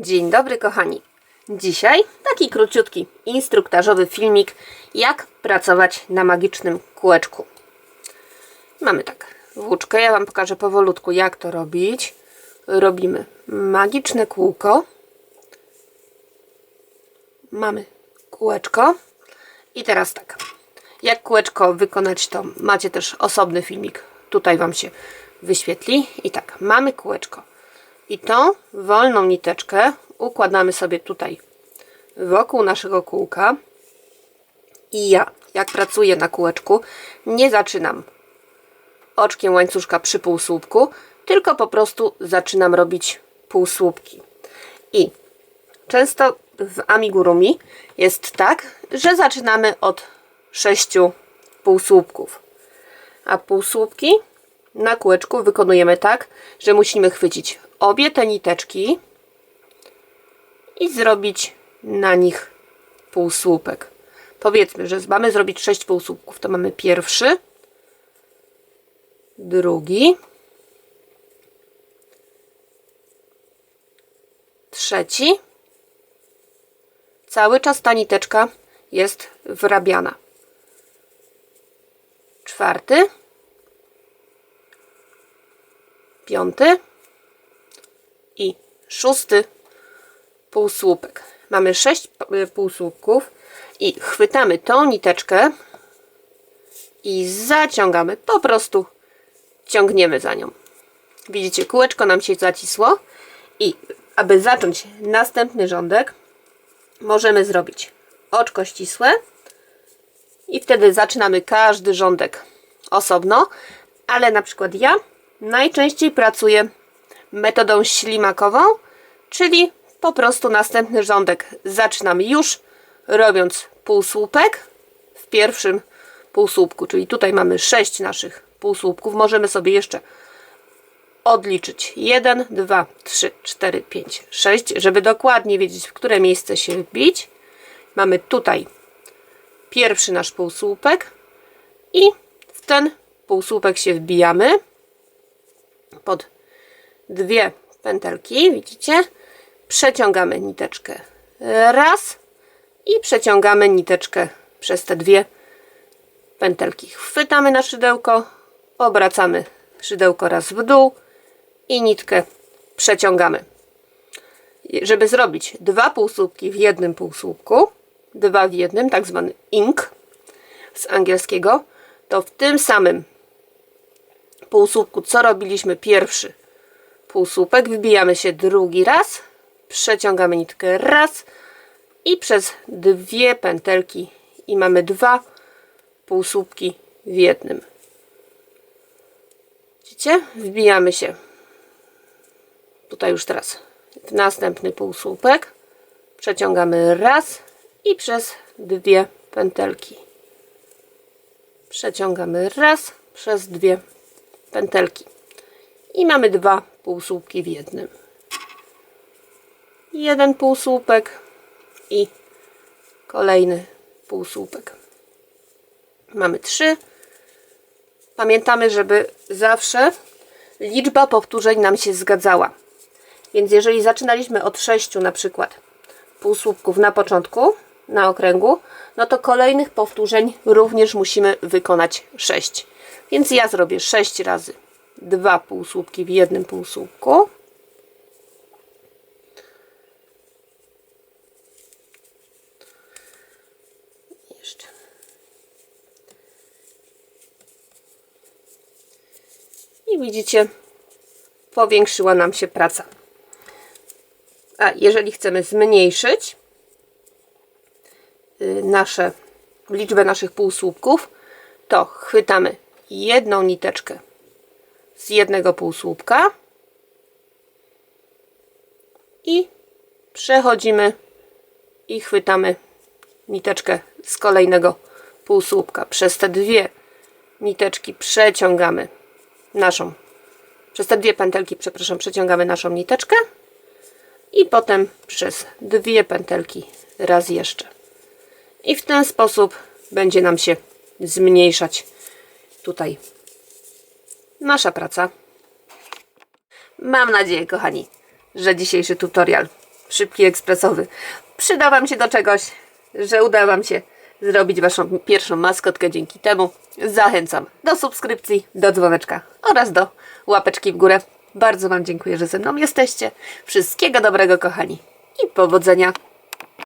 Dzień dobry kochani. Dzisiaj taki króciutki instruktażowy filmik jak pracować na magicznym kółeczku. Mamy tak włóczkę, ja Wam pokażę powolutku jak to robić. Robimy magiczne kółko. Mamy kółeczko. I teraz tak, jak kółeczko wykonać to macie też osobny filmik. Tutaj Wam się wyświetli. I tak, mamy kółeczko. I tą wolną niteczkę układamy sobie tutaj wokół naszego kółka. I ja, jak pracuję na kółeczku, nie zaczynam oczkiem łańcuszka przy półsłupku, tylko po prostu zaczynam robić półsłupki. I często w amigurumi jest tak, że zaczynamy od sześciu półsłupków. A półsłupki na kółeczku wykonujemy tak, że musimy chwycić obie te niteczki i zrobić na nich półsłupek. Powiedzmy, że mamy zrobić sześć półsłupków. To mamy pierwszy, drugi, trzeci. Cały czas ta niteczka jest wrabiana. Czwarty, piąty szósty półsłupek. Mamy sześć p- półsłupków i chwytamy tą niteczkę i zaciągamy. Po prostu ciągniemy za nią. Widzicie, kółeczko nam się zacisło i aby zacząć następny rządek możemy zrobić oczko ścisłe i wtedy zaczynamy każdy rządek osobno, ale na przykład ja najczęściej pracuję metodą ślimakową, czyli po prostu następny rządek zaczynam już robiąc półsłupek w pierwszym półsłupku, czyli tutaj mamy 6 naszych półsłupków. Możemy sobie jeszcze odliczyć 1, 2, 3, 4, 5, 6, żeby dokładnie wiedzieć, w które miejsce się wbić. Mamy tutaj pierwszy nasz półsłupek i w ten półsłupek się wbijamy pod dwie pętelki, widzicie? Przeciągamy niteczkę raz i przeciągamy niteczkę przez te dwie pętelki. Chwytamy na szydełko, obracamy szydełko raz w dół i nitkę przeciągamy. Żeby zrobić dwa półsłupki w jednym półsłupku, dwa w jednym, tak zwany ink z angielskiego, to w tym samym półsłupku, co robiliśmy pierwszy półsłupek, wbijamy się drugi raz, przeciągamy nitkę raz. I przez dwie pętelki. I mamy dwa półsłupki w jednym. Widzicie? Wbijamy się. Tutaj już teraz. W następny półsłupek, przeciągamy raz. I przez dwie pętelki. Przeciągamy raz. Przez dwie pętelki. I mamy dwa półsłupki w jednym. Jeden półsłupek i kolejny półsłupek. Mamy trzy. Pamiętamy, żeby zawsze liczba powtórzeń nam się zgadzała. Więc jeżeli zaczynaliśmy od sześciu na przykład półsłupków na początku, na okręgu, no to kolejnych powtórzeń również musimy wykonać 6. Więc ja zrobię 6 razy dwa półsłupki w jednym półsłupku. Jeszcze. I widzicie, powiększyła nam się praca. A jeżeli chcemy zmniejszyć y, nasze liczbę naszych półsłupków, to chwytamy jedną niteczkę z jednego półsłupka i przechodzimy i chwytamy niteczkę z kolejnego półsłupka. Przez te dwie niteczki przeciągamy naszą, przez te dwie pętelki, przepraszam, przeciągamy naszą niteczkę i potem przez dwie pętelki raz jeszcze. I w ten sposób będzie nam się zmniejszać tutaj nasza praca. Mam nadzieję, kochani, że dzisiejszy tutorial szybki, ekspresowy, przyda Wam się do czegoś, że uda Wam się zrobić Waszą pierwszą maskotkę dzięki temu, zachęcam do subskrypcji, do dzwoneczka oraz do łapeczki w górę. Bardzo Wam dziękuję, że ze mną jesteście. Wszystkiego dobrego, kochani i powodzenia!